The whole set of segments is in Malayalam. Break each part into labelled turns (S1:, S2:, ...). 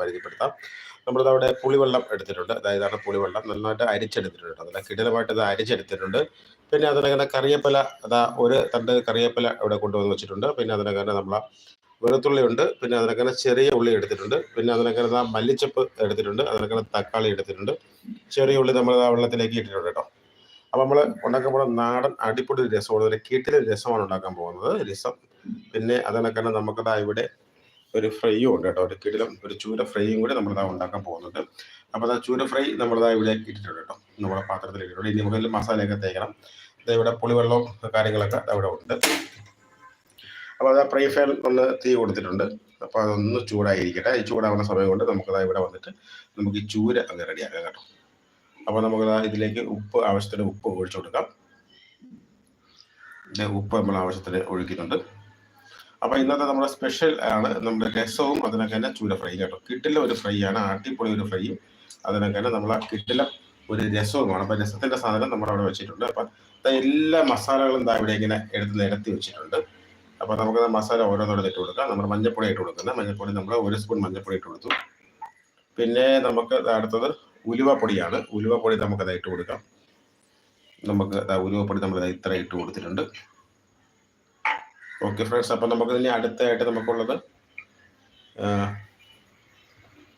S1: പരിചയപ്പെടുത്താം. നമ്മളിത് അവിടെ പുളിവെള്ളം എടുത്തിട്ടുണ്ട്. അതായത് ആണ് പുളിവെള്ളം. നന്നായിട്ട് അരിച്ചെടുത്തിട്ടുണ്ട്. അതെല്ലാം കിടിലമായിട്ട് ഇത് അരിച്ചെടുത്തിട്ടുണ്ട്. പിന്നെ അതിനകത്ത് കറിയപ്പല അതാ ഒരു തണ്ട് കറിയപ്പല ഇവിടെ കൊണ്ടുവന്ന് വെച്ചിട്ടുണ്ട്. പിന്നെ അതിനകത്ത് നമ്മളെ വെളുത്തുള്ളി ഉണ്ട്. പിന്നെ അതിനകത്ത് ചെറിയ ഉള്ളി എടുത്തിട്ടുണ്ട്. പിന്നെ അതിനകത്ത് ആ മല്ലിച്ചപ്പ് എടുത്തിട്ടുണ്ട്. അതിനകത്ത് തക്കാളി എടുത്തിട്ടുണ്ട്. ചെറിയ ഉള്ളി നമ്മൾ ആ വെള്ളത്തിലേക്ക് ഇട്ടിട്ടുണ്ട് കേട്ടോ. അപ്പോൾ നമ്മൾ ഉണ്ടാക്കാൻ പോകുന്ന നാടൻ അടിപൊളി രസമാണ്. ഒരു കീട്ടിലെ രസമാണ് ഉണ്ടാക്കാൻ പോകുന്നത്. രസം. പിന്നെ അതിനൊക്കെ നമുക്കതാ ഇവിടെ ഒരു ഫ്രൈയും ഉണ്ട് കേട്ടോ. ഒരു കിടിലം ഒരു ചൂര ഫ്രൈയും കൂടി നമ്മളിതാ ഉണ്ടാക്കാൻ പോകുന്നുണ്ട്. അപ്പോൾ അത് ചൂര ഫ്രൈ നമ്മളിതാ ഇവിടെ ഇട്ടിട്ടുണ്ട് കേട്ടോ. നമ്മുടെ പാത്രത്തിൽ ഇട്ടിട്ടുണ്ട് ഇനി മുകളിൽ മസാലയൊക്കെ തേക്കണം. ദേ ഇവിടെ പുളിവെള്ളവും കാര്യങ്ങളൊക്കെ അവിടെ ഉണ്ട്. അപ്പോൾ അത് ഫ്രൈ ഫാൻ ഒന്ന് തീ കൊടുത്തിട്ടുണ്ട്. അപ്പോൾ അതൊന്ന് ചൂടായിരിക്കട്ടെ. ഈ ചൂടാവുന്ന സമയം കൊണ്ട് നമുക്കതാ ഇവിടെ വന്നിട്ട് നമുക്ക് ഈ ചൂര അങ്ങ് റെഡിയാക്കാം കേട്ടോ. അപ്പോൾ നമുക്ക് ഇതിലേക്ക് ഉപ്പ് ആവശ്യത്തിന് ഉപ്പ് ഒഴിച്ചു കൊടുക്കാം. ഇത് ഉപ്പ് നമ്മൾ ആവശ്യത്തിന് ഒഴിക്കുന്നുണ്ട്. അപ്പോൾ ഇന്നത്തെ നമ്മുടെ സ്പെഷ്യൽ ആണ് നമ്മുടെ രസവും അതിനൊക്കെ തന്നെ ചൂര ഫ്രൈ കേട്ടോ. കിട്ടില്ല ഒരു ഫ്രൈ ആണ് ആട്ടിപ്പൊളി ഒരു ഫ്രൈയും അതിനൊക്കെ തന്നെ നമ്മൾ കിട്ടില്ല ഒരു രസവുമാണ്. അപ്പൊ രസത്തിന്റെ സാധനം നമ്മൾ അവിടെ വെച്ചിട്ടുണ്ട്. അപ്പൊ എല്ലാ മസാലകളും ദാ ഇവിടെ ഇങ്ങനെ എടുത്ത് നിരത്തി വെച്ചിട്ടുണ്ട്. അപ്പൊ നമുക്ക് മസാല ഓരോന്നോടെ ഇട്ട് കൊടുക്കാം. നമ്മൾ മഞ്ഞപ്പൊടി ഇട്ട് കൊടുക്കുന്നത്. മഞ്ഞപ്പൊടി നമ്മൾ ഒരു സ്പൂൺ മഞ്ഞപ്പൊടി ഇട്ട് കൊടുത്തു. പിന്നെ നമുക്ക് അടുത്തത് ഉലുവപ്പൊടിയാണ്. ഉലുവപ്പൊടി നമുക്ക് ഇട്ട് കൊടുക്കാം. നമുക്ക് ഉലുവപ്പൊടി നമ്മൾ ഇത്ര ഇട്ട് കൊടുത്തിട്ടുണ്ട്. ഓക്കെ ഫ്രണ്ട്സ് അപ്പം നമുക്ക് ഇനി അടുത്തായിട്ട് നമുക്കുള്ളത്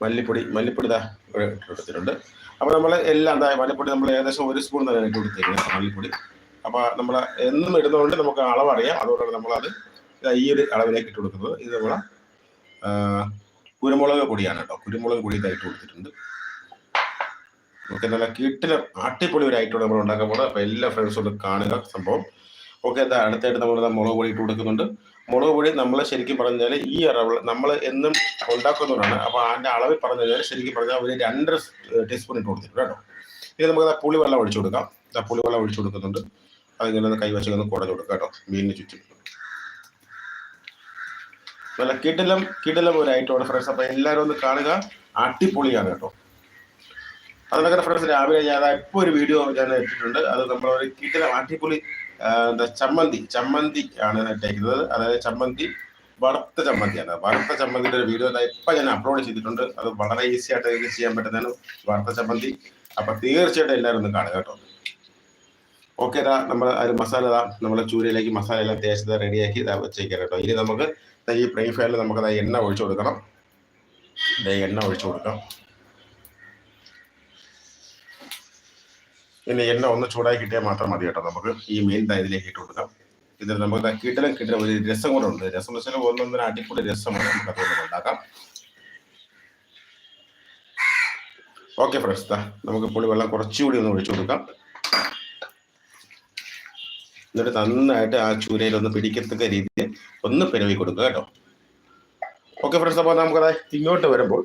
S1: മല്ലിപ്പൊടി മല്ലിപ്പൊടി ഇതാ ഇവിടെ ഇട്ട് അപ്പോൾ നമ്മൾ എല്ലാം എന്താ മല്ലിപ്പൊടി നമ്മൾ ഏകദേശം ഒരു സ്പൂൺ തന്നെ ഇട്ട് കൊടുത്തിരിക്കുന്നത് മല്ലിപ്പൊടി. അപ്പോൾ നമ്മൾ എന്നും ഇടുന്നതുകൊണ്ട് നമുക്ക് അളവറിയാം. അതുകൊണ്ടാണ് നമ്മളത് ഈ ഒരു അളവിലേക്ക് ഇട്ട് കൊടുക്കുന്നത്. ഇത് നമ്മൾ കുരുമുളക് പൊടിയാണ് കേട്ടോ. കുരുമുളക് പൊടി ഇതായിട്ട് കൊടുത്തിട്ടുണ്ട്. നമുക്ക് നല്ല കീട്ടിലും അട്ടിപ്പൊളി ഒരു ഐറ്റം നമ്മൾ ഉണ്ടാക്കാൻ പോകുന്നത്. അപ്പോൾ എല്ലാ ഫ്രണ്ട്സും കാണുക സംഭവം. ഓക്കെ എന്താ അടുത്തായിട്ട് നമ്മൾ മുളക് പൊടി ഇട്ട് കൊടുക്കുന്നുണ്ട്. മുളക് പൊടി നമ്മൾ ശരിക്കും പറഞ്ഞാൽ ഈ അളവ് നമ്മൾ എന്നും ഉണ്ടാക്കുന്നവരാണ്. അപ്പോൾ അതിന്റെ അളവിൽ പറഞ്ഞു കഴിഞ്ഞാൽ ശരിക്കും പറഞ്ഞാൽ ഒരു രണ്ടര ടീസ്പൂൺ ഇട്ട് കൊടുത്തിട്ടുണ്ട് കേട്ടോ. ഇനി നമുക്ക് പുളി വെള്ളം ഒഴിച്ചു കൊടുക്കാം. ആ പുളി വെള്ളം ഒഴിച്ചു കൊടുക്കുന്നുണ്ട്. അതിങ്ങനെ ഒന്ന് കൈവച്ച് ഒന്ന് കുടഞ്ഞു കൊടുക്കാം കേട്ടോ മീനിന് ചുറ്റും. നല്ല കിടലം കിടിലം ഒരു ഐറ്റമാണ് ഫ്രണ്ട്സ് അപ്പോൾ എല്ലാവരും ഒന്ന് കാണുക. അടിപൊളിയാണ് കേട്ടോ. അതിനൊക്കെ ഫ്രണ്ട്സ് രാവിലെ ഞാൻ ഇപ്പോൾ ഒരു വീഡിയോ ഞാൻ ഇട്ടിട്ടുണ്ട് അത് നമ്മളൊരു കിടിലം അടിപൊളി ചമ്മന്തി. ചമ്മന്തി ആണ് ഇട്ടേക്കുന്നത്. അതായത് ചമ്മന്തി വറുത്ത ചമ്മന്തിയാണ് വറുത്ത ചമ്മന്തിയുടെ ഒരു വീഡിയോ ഇപ്പൊ ഞാൻ അപ്ലോഡ് ചെയ്തിട്ടുണ്ട്. അത് വളരെ ഈസി ആയിട്ട് എനിക്ക് ചെയ്യാൻ പറ്റുന്നതാണ് വറുത്ത ചമ്മന്തി. അപ്പൊ തീർച്ചയായിട്ടും എല്ലാവരും ഒന്ന് കാണുക കേട്ടോ. ഓക്കെ ഇതാ നമ്മൾ ഒരു മസാല ഇതാ നമ്മൾ ചൂരയിലേക്ക് മസാല എല്ലാം തേച്ചത് റെഡിയാക്കി ഇതാ വെച്ചേക്കാം കേട്ടോ. ഇനി നമുക്ക് ഈ പ്രൈ നമുക്ക് ദാ എണ്ണ ഒഴിച്ചു കൊടുക്കണം. എണ്ണ ഒഴിച്ചു കൊടുക്കാം. ഇനി എണ്ണ ഒന്ന് ചൂടായി കിട്ടിയാൽ മാത്രം മതി കേട്ടോ. നമുക്ക് ഈ മെയിൻ ഇതിലേക്ക് ഇട്ട് കൊടുക്കാം. ഇതിൽ നമുക്ക് കിട്ടലും കിട്ടലും ഒരു രസം കൂടെ ഉണ്ട്. രസം എന്ന് വെച്ചാൽ ഒന്നൊന്നര അടിപൊളി രസമാണ്. നമുക്ക് അതുകൊണ്ട് ഉണ്ടാക്കാം. ഓക്കെ ഫ്രണ്ട്സ് നമുക്ക് പുളി വെള്ളം കുറച്ചുകൂടി ഒന്ന് ഒഴിച്ചു കൊടുക്കാം. എന്നിട്ട് നന്നായിട്ട് ആ ചൂരയിൽ ഒന്ന് പിടിക്കത്തക്ക രീതിയിൽ ഒന്ന് പിരവി കൊടുക്കുക കേട്ടോ. ഓക്കെ ഫ്രണ്ട്സ് അപ്പോൾ നമുക്കത് ഇങ്ങോട്ട് വരുമ്പോൾ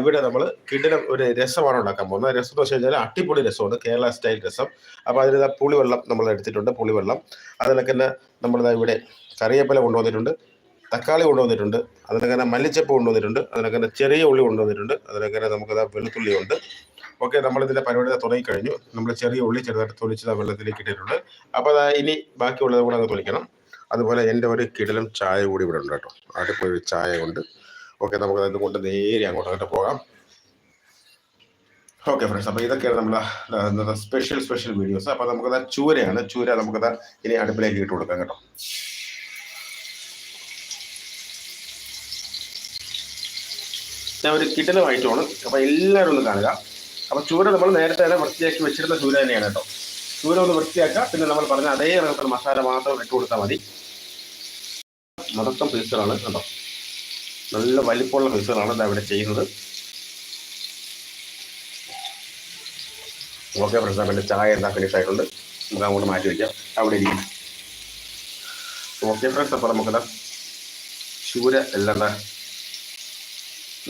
S1: ഇവിടെ നമ്മൾ കിടിലം ഒരു രസമാണ് ഉണ്ടാക്കാൻ പോകുന്നത്. രസം എന്ന് വെച്ച് കഴിഞ്ഞാൽ അട്ടിപ്പൊളി രസമാണ്. കേരള സ്റ്റൈൽ രസം. അപ്പോൾ അതിൽ പുളിവെള്ളം നമ്മൾ എടുത്തിട്ടുണ്ട്. പുളിവെള്ളം. അതിലൊക്കെ തന്നെ നമ്മൾ ഇവിടെ കറിയപ്പല കൊണ്ടുവന്നിട്ടുണ്ട്. തക്കാളി കൊണ്ടുവന്നിട്ടുണ്ട്. അതിനൊക്കെ തന്നെ മല്ലിച്ചപ്പ് കൊണ്ടുവന്നിട്ടുണ്ട്. അതിനൊക്കെ തന്നെ ചെറിയ ഉള്ളി കൊണ്ടുവന്നിട്ടുണ്ട്. അതിനൊക്കെ തന്നെ നമുക്ക് വെളുത്തുള്ളിയുണ്ട് ഓക്കെ നമ്മളിതിന്റെ പരിപാടി തുടങ്ങിക്കഴിഞ്ഞു. തുടങ്ങി കഴിഞ്ഞു നമ്മൾ ചെറിയ ഉള്ളി ചെറുതായിട്ട് തൊലിച്ചത് വെള്ളത്തിലേക്ക് ഇട്ടിട്ടുണ്ട്. അപ്പോൾ അതാ ഇനി ബാക്കിയുള്ളത് കൂടെ അങ്ങ് തൊലിക്കണം. അതുപോലെ എന്റെ ഒരു കിടലും ചായ കൂടി ഇവിടെ ഉണ്ട് കേട്ടോ. അടുപ്പൊരു ചായ കൊണ്ട്. ഓക്കെ നമുക്ക് ഇത് കൊണ്ട് നേരെ അങ്ങോട്ട് പോകാം. ഓക്കെ ഫ്രണ്ട്സ് അപ്പോൾ ഇതൊക്കെയാണ് നമ്മുടെ സ്പെഷ്യൽ സ്പെഷ്യൽ വീഡിയോസ് അപ്പോൾ നമുക്കത് ചൂരയാണ്. ചൂര നമുക്കത് ഇനി അടുപ്പിലേക്ക് ഇട്ട് കൊടുക്കാം കേട്ടോ. ഞാൻ ഒരു കിടലുമായിട്ടാണ് അപ്പോൾ എല്ലാവരും ഒന്ന് കാണുക. അപ്പോൾ ചൂര നമ്മൾ നേരത്തെ തന്നെ വൃത്തിയാക്കി വെച്ചിരുന്ന ചൂര തന്നെയാണ് കേട്ടോ. ചൂര ഒന്ന് വൃത്തിയാക്കുക. പിന്നെ നമ്മൾ പറഞ്ഞ അതേ കണക്കുള്ള മസാല മാത്രം ഇട്ട് കൊടുത്താൽ മതി. മൊത്തം പീസുകളാണ് കേട്ടോ. നല്ല വലിപ്പമുള്ള പീസുകളാണ് ഇവിടെ ചെയ്യുന്നത്. ഓക്കെ ഫ്രണ്ട്സ് അപ്പം എന്റെ ചായ എന്താ ഫിനിഷ് ആയിട്ടുണ്ട്. നമുക്ക് അങ്ങോട്ട് മാറ്റി വയ്ക്കാം അവിടെ ഇരിക്കും. ഓക്കെ ഫ്രണ്ട്സ് അപ്പോൾ നമുക്കത് ചൂര എല്ലാം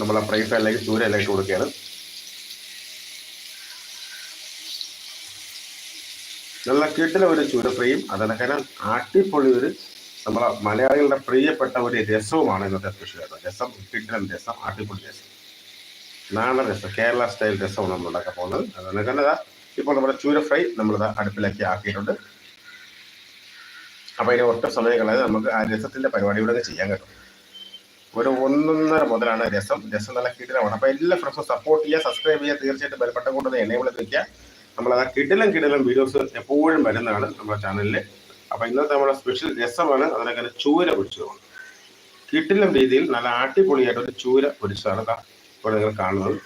S1: നമ്മളെ ഫ്രൈ ഫ്രൈലേക്ക് ചൂര എല്ലാം ഇട്ട് കൊടുക്കുകയാണ്. നല്ല കിട്ടിലെ ഒരു ചൂര ഫ്രൈയും അതിനൊക്കെ അടിപൊളി ഒരു നമ്മളെ മലയാളികളുടെ പ്രിയപ്പെട്ട ഒരു രസവുമാണ് ഇന്നത്തെ തൃശ്ശൂർ. രസം ഉപ്പിട്ടൻ രസം അടിപൊളി രസം. നാടൻ രസം. കേരള സ്റ്റൈൽ രസമാണ് നമ്മൾ ഉണ്ടാക്കാൻ പോകുന്നത്. അതുകൊണ്ട് തന്നെ ഇപ്പോൾ നമ്മുടെ ചൂര ഫ്രൈ നമ്മളിത് അടുപ്പിലേക്ക് ആക്കിയിട്ടുണ്ട്. അപ്പോൾ അതിന് ഒട്ടും സമയം കളയാതെ നമുക്ക് ആ രസത്തിന്റെ പരിപാടി ഇവിടെ അങ്ങ് ചെയ്യാൻ കേട്ടോ ഒരു ഒന്നൊന്നര മുതലാണ് രസം. രസം നല്ല കിടിലമാണ്. അപ്പോൾ എല്ലാ ഫ്രണ്ട്സും സപ്പോർട്ട് ചെയ്യുക സബ്സ്ക്രൈബ് ചെയ്യുക തീർച്ചയായിട്ടും ബലപ്പെട്ട കൊണ്ട് എനേബിൾ വെക്കുക. നമ്മളത് കിടിലം കിടിലം വീഡിയോസ് എപ്പോഴും വരുന്നതാണ് നമ്മുടെ ചാനലിൽ അപ്പൊ ഇന്നത്തെ നമ്മുടെ സ്പെഷ്യൽ രസമാണ്. അതിനൊക്കെ ചൂര പൊടിച്ചതാണ് കിട്ടിലും രീതിയിൽ നല്ല അടിപൊളിയായിട്ട് ഒരു ചൂര പൊടിച്ചതാണ് ഇവിടെ നിങ്ങൾ കാണുന്നത്.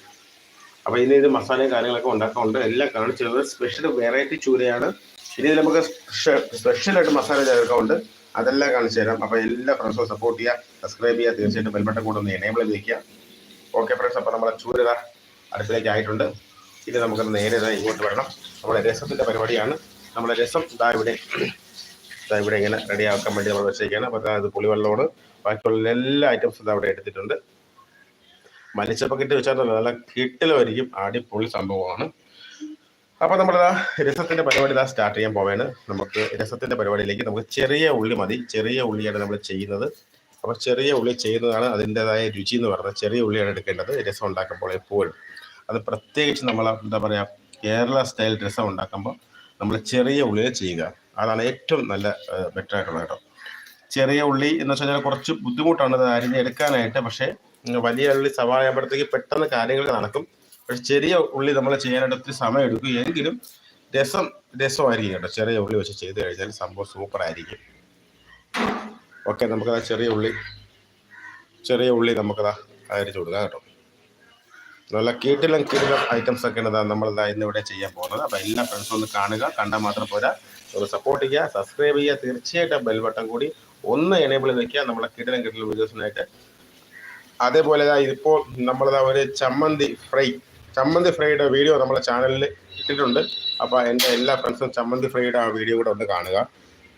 S1: അപ്പൊ ഇനി ഇത് മസാലയും കാര്യങ്ങളൊക്കെ ഉണ്ടാക്കാറുണ്ട് എല്ലാം കാണിച്ചത് സ്പെഷ്യൽ വെറൈറ്റി ചൂരയാണ്. ഇനി നമുക്ക് സ്പെഷ്യലായിട്ട് മസാല ചേർക്കാറുണ്ട് അതെല്ലാം കാണിച്ചു തരാം. അപ്പൊ എല്ലാ ഫ്രണ്ട്സും സപ്പോർട്ട് ചെയ്യുക. സബ്സ്ക്രൈബ് ചെയ്യുക. തീർച്ചയായിട്ടും ബെൽബട്ടൺ കൂടെ ഒന്ന് എനേബിൾ ചെയ്ത് വയ്ക്കുക ഓക്കെ ഫ്രണ്ട്സ് അപ്പൊ നമ്മളെ ചൂര അടുപ്പിലേക്ക് ആയിട്ടുണ്ട്. ഇനി നമുക്ക് നേരെ ഇങ്ങോട്ട് വരണം. നമ്മുടെ രസത്തിന്റെ പരിപാടിയാണ്. നമ്മുടെ രസം ഇതാ ഇവിടെ ഇവിടെ ഇങ്ങനെ റെഡി ആക്കാൻ വേണ്ടി നമ്മൾ വെച്ചേക്കാണ് അപ്പോൾ ഇത് പുളിവെള്ളമാണ്. ബാക്കിയുള്ള എല്ലാ ഐറ്റംസും ഇതാ അവിടെ എടുത്തിട്ടുണ്ട്. മലിച്ചപ്പക്കിട്ട് വെച്ചാൽ നല്ല കിട്ടലുമായിരിക്കും അടിപൊളി സംഭവമാണ്. അപ്പോൾ നമ്മൾ രസത്തിന്റെ പരിപാടി ഇതാ സ്റ്റാർട്ട് ചെയ്യാൻ പോവാണ്. നമുക്ക് രസത്തിന്റെ പരിപാടിയിലേക്ക് നമുക്ക് ചെറിയ ഉള്ളി മതി. ചെറിയ ഉള്ളിയാണ് നമ്മൾ ചെയ്യുന്നത്. അപ്പോൾ ചെറിയ ഉള്ളി ചെയ്യുന്നതാണ് അതിന്റെതായ രുചി എന്ന് പറയുന്നത്. ചെറിയ ഉള്ളിയാണ് എടുക്കേണ്ടത്. രസം ഉണ്ടാക്കുമ്പോൾ എപ്പോഴും. അത് പ്രത്യേകിച്ച് നമ്മൾ എന്താ പറയുക കേരള സ്റ്റൈൽ രസം ഉണ്ടാക്കുമ്പോൾ നമ്മൾ ചെറിയ ഉള്ളിയിൽ ചെയ്യുക. അതാണ് ഏറ്റവും നല്ല ബെറ്റർ ആയിട്ടുള്ള കേട്ടോ ചെറിയ ഉള്ളി എന്ന് വെച്ചാൽ കുറച്ച് ബുദ്ധിമുട്ടാണ് അത് അരിഞ്ഞെടുക്കാനായിട്ട് പക്ഷേ വലിയ ഉള്ളി സവാള ആകുമ്പോഴത്തേക്ക് പെട്ടെന്ന് കാര്യങ്ങൾ നടക്കും. പക്ഷെ ചെറിയ ഉള്ളി നമ്മൾ ചെയ്യാനായിട്ട് ഒത്തിരി സമയം എടുക്കും. എങ്കിലും രസം രസമായിരിക്കും കേട്ടോ. ചെറിയ ഉള്ളി വെച്ച് ചെയ്ത് കഴിഞ്ഞാൽ സംഭവം സൂപ്പർ ആയിരിക്കും. ഓക്കെ നമുക്കതാ ചെറിയ ഉള്ളി ചെറിയ ഉള്ളി നമുക്കതാ അരിച്ചു കൊടുക്കാം കേട്ടോ. നല്ല കീട്ടിലും കീട്ടിലും ഐറ്റംസ് ഒക്കെ ഇതാ നമ്മൾ ഇന്ന് ഇവിടെ ചെയ്യാൻ പോകുന്നത്. അപ്പൊ എല്ലാ ഫ്രണ്ട്സും ഒന്ന് കാണുക കണ്ടാൽ മാത്രം പോരാ. ഒന്ന് സപ്പോർട്ട് ചെയ്യുക സബ്സ്ക്രൈബ് ചെയ്യുക. തീർച്ചയായിട്ടും ബെൽ ബട്ടൺ കൂടി ഒന്ന് എനേബിൾ വെക്കുക. നമ്മളെ കീട്ടിലും കീട്ടിലും വീഡിയോസിനായിട്ട് അതേപോലെ ഇതിപ്പോൾ നമ്മളതാ ഒരു ചമ്മന്തി ഫ്രൈ ചമ്മന്തി ഫ്രൈയുടെ വീഡിയോ നമ്മളെ ചാനലിൽ ഇട്ടിട്ടുണ്ട്. അപ്പോൾ എന്റെ എല്ലാ ഫ്രണ്ട്സും ചമ്മന്തി ഫ്രൈയുടെ ആ വീഡിയോ കൂടെ ഒന്ന് കാണുക.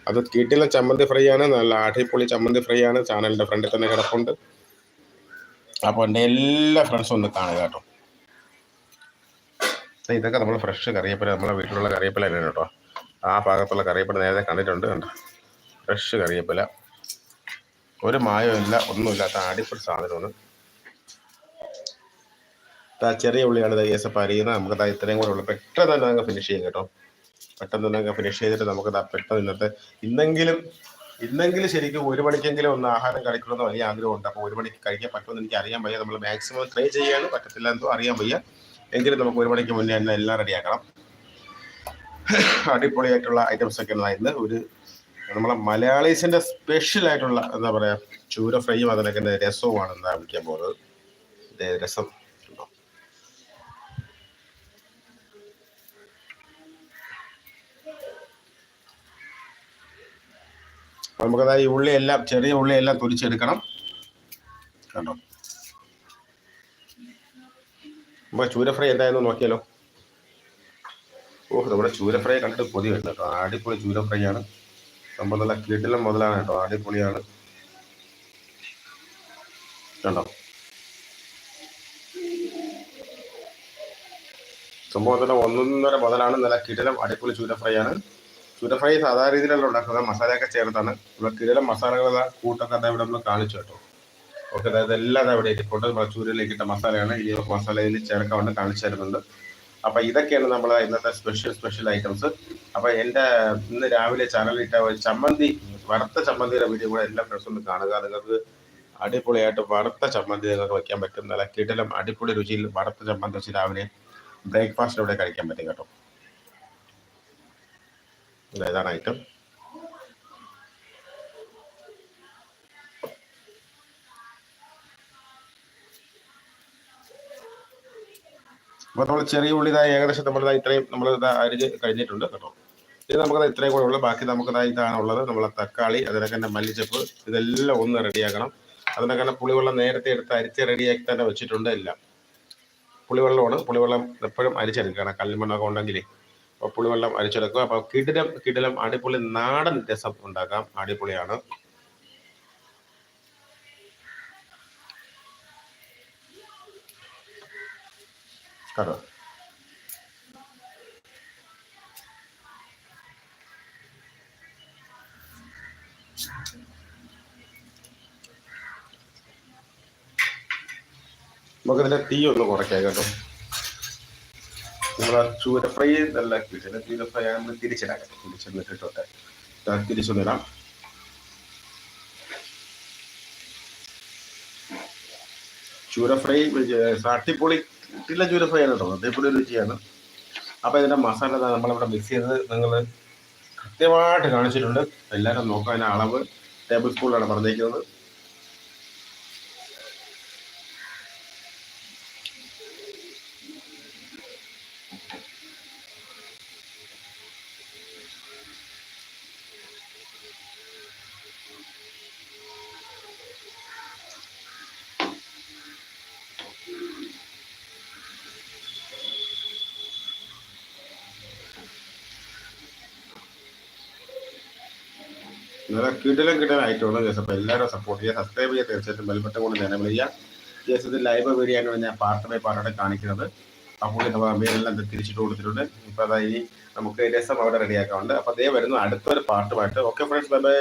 S1: അത് കിട്ടില്ല ചമ്മന്തി ഫ്രൈ ആണ്. നല്ല അടിപൊളി ചമ്മന്തി ഫ്രൈ ആണ്. ചാനലിന്റെ ഫ്രണ്ടിൽ തന്നെ കിടപ്പുണ്ട്. അപ്പോൾ എന്റെ എല്ലാ ഫ്രണ്ട്സും ഒന്ന് കാണുക കേട്ടോ. ഇതൊക്കെ നമ്മൾ ഫ്രഷ് കറിയപ്പല നമ്മളെ വീട്ടിലുള്ള കറിയപ്പല തന്നെയാണ് കേട്ടോ. ആ ഭാഗത്തുള്ള കറിയപ്പല നേരത്തെ കണ്ടിട്ടുണ്ട് കണ്ടോ? ഫ്രഷ് കറിയപ്പല. ഒരു മായമില്ല ഒന്നുമില്ലാത്ത അടിപൊളി സാധനമാണ്. ആ ചെറിയ ഉള്ളിയാണ് ദാ ഏസപ്പ് അരിയുന്നത് നമുക്ക് ദാ ഇത്രയും കൂടെ ഉള്ളു. പെട്ടെന്ന് തന്നെ അങ്ങ് ഫിനിഷ് ചെയ്യും കേട്ടോ. പെട്ടെന്ന് തന്നെ ഫിനിഷ് ചെയ്തിട്ട് നമുക്ക് ദാ പെട്ടെന്ന് ഇന്നത്തെ ഇന്നെങ്കിലും ഇന്നെങ്കിലും ശരിക്കും ഒരു മണിക്കെങ്കിലും ഒന്ന് ആഹാരം കഴിക്കണമെന്ന് വലിയ ആഗ്രഹമുണ്ട്. അപ്പോൾ ഒരു മണിക്ക് കഴിക്കാൻ പറ്റുമെന്ന് എനിക്ക് അറിയാൻ വയ്യ. നമ്മൾ മാക്സിമം ട്രൈ ചെയ്യാണ് പറ്റത്തില്ല എന്തോ അറിയാൻ വയ്യ. എങ്കിലും നമുക്ക് ഒരു മണിക്ക് മുന്നേ തന്നെ എല്ലാം റെഡിയാക്കണം. അടിപൊളിയായിട്ടുള്ള ഐറ്റംസ് ഒക്കെ ഇന്ന് ഒരു നമ്മളെ മലയാളീസിന്റെ സ്പെഷ്യൽ ആയിട്ടുള്ള എന്താ പറയാ ചൂര ഫ്രൈയും അതിനൊക്കെ രസവുമാണ് എന്താ വിളിക്കാൻ പോകുന്നത്. രസം. നമുക്കതാ ഈ ഉള്ളിയെല്ലാം ചെറിയ ഉള്ളിയെല്ലാം തൊലിച്ചെടുക്കണം കണ്ടോ? നമുക്ക് ചൂര ഫ്രൈ എന്തായെന്ന് നോക്കിയാലോ? ഓഹ് നമ്മുടെ ചൂര ഫ്രൈ കണ്ടിട്ട് പൊതി വരുന്നു കേട്ടോ. അടിപൊളി ചൂര ഫ്രൈ ആണ് സംഭവം നല്ല കിടിലം മുതലാണ് കേട്ടോ. അടിപൊളിയാണ്. കണ്ടോ? സംഭവം സംഭവത്തിന്റെ ഒന്നൊന്നര മുതലാണ്. നല്ല കിടിലം അടിപൊളി ചൂര ഫ്രൈ ആണ് ചൂര ഫ്രൈ സാധാരണ രീതിയിലല്ല ഉണ്ടാക്കുന്നത്. മസാലയൊക്കെ ചേർത്താണ്. ഇവിടെ കിഴിലെ മസാലകൾ കൂട്ടൊക്കെ അതാ ഇവിടെ നമ്മൾ കാണിച്ചു കേട്ടോ. ഓക്കെ അതായത് എല്ലാം അവിടെ ഇരിപ്പുണ്ട്. നമ്മുടെ ചൂരയിലേക്ക് ഇട്ട മസാലയാണ്. ഈ മസാല ഇതിൽ ചേർക്കാൻ വേണ്ടി കാണിച്ചു തരുന്നുണ്ട്. അപ്പൊ ഇതൊക്കെയാണ് നമ്മളെ ഇന്നത്തെ സ്പെഷ്യൽ സ്പെഷ്യൽ ഐറ്റംസ്. അപ്പൊ എന്റെ ഇന്ന് രാവിലെ ചാനലിട്ട ചമ്മന്തി വറുത്ത ചമ്മന്തിയുടെ വീഡിയോ കൂടെ എല്ലാ ഫ്രണ്ട്സും ഒന്ന് കാണുക. നിങ്ങൾക്ക് അടിപൊളിയായിട്ട് വറുത്ത ചമ്മന്തി നിങ്ങൾക്ക് വെക്കാൻ പറ്റും. നല്ല കിടലം അടിപൊളി രുചിയിൽ വറുത്ത ചമ്മന്തി വെച്ച് രാവിലെ ബ്രേക്ക്ഫാസ്റ്റിലൂടെ കഴിക്കാൻ പറ്റും കേട്ടോ. ഇതാണ് ഐറ്റം അപ്പൊ നമ്മൾ ചെറിയ ഉള്ളി ഇതാ ഏകദേശം നമ്മൾ ഇത്രയും നമ്മൾ അരിഞ്ഞ് കഴിഞ്ഞിട്ടുണ്ട് കേട്ടോ. ഇത് നമുക്ക് ഇത്രയും കൂടെ ഉള്ളു. ബാക്കി നമുക്ക് ദാ ഇതാണ് ഉള്ളത്. നമ്മളെ തക്കാളി അതിനൊക്കെ തന്നെ മല്ലിച്ചപ്പ് ഇതെല്ലാം ഒന്ന് റെഡിയാക്കണം അതിനൊക്കെ തന്നെ പുളിവെള്ളം നേരത്തെ എടുത്ത് അരിച്ച് റെഡിയാക്കി തന്നെ വെച്ചിട്ടുണ്ട് എല്ലാം. പുളിവെള്ളമാണ്. പുളിവെള്ളം എപ്പോഴും അരിച്ചെടുക്കണം. കല്ലുമണ്ണൊക്കെ ഉണ്ടെങ്കിലേ. അപ്പോൾ പുളിവെള്ളം അരിച്ചെടുക്കുക. അപ്പോൾ കിടിലം കിടിലം അടിപൊളി നാടൻ രസം ഉണ്ടാക്കാം. അടിപൊളിയാണ്. നമുക്കതിന്റെ തീ ഒന്ന് കുറയ്ക്കാം കേട്ടോ. നമ്മൾ ചൂര ഫ്രൈ നല്ല ചൂര ഫ്രൈ നമ്മൾ തിരിച്ചിടാം കേട്ടോ തിരിച്ചൊന്നിട്ട് ഇട്ടോട്ടെ തിരിച്ചൊന്നിടാം ചൂര ഫ്രൈ സാട്ടിപ്പൊളി ഇട്ടില്ല ചൂര ഫ്രൈ ആണ് കേട്ടോ. അതേപോലെ രുചിയാണ്. അപ്പോൾ ഇതിന്റെ മസാല നമ്മളിവിടെ മിക്സ് ചെയ്തത് നിങ്ങൾ കൃത്യമായിട്ട് കാണിച്ചിട്ടുണ്ട്. എല്ലാവരും നോക്കാൻ അളവ്. ടേബിൾ സ്പൂണിലാണ് പറഞ്ഞിരിക്കുന്നത്. നല്ല കിടിലം കേസ് അപ്പോൾ എല്ലാവരും സപ്പോർട്ട് ചെയ്യുക സബ്സ്ക്രൈബ് ചെയ്യുക. തീർച്ചയായിട്ടും ബെൽബട്ടം കൊണ്ട് ഞാൻ വിളിക്കുക ഇത് ലൈവ് വീഡിയോ ആണ് ഞാൻ പാർട്ട് ബൈ പാർട്ടായിട്ട് കാണിക്കുന്നത്. അപ്പോൾ അമ്മയെല്ലാം തിരിച്ചിട്ട് കൊടുത്തിട്ടുണ്ട്. ഇപ്പോൾ അതായി നമുക്ക് രസം അവിടെ റെഡിയാക്കാറുണ്ട് അപ്പോൾ അതേ വരുന്നു അടുത്തൊരു പാർട്ടുമായിട്ട് ഓക്കെ ഫ്രണ്ട്സ് ബൈ ബൈ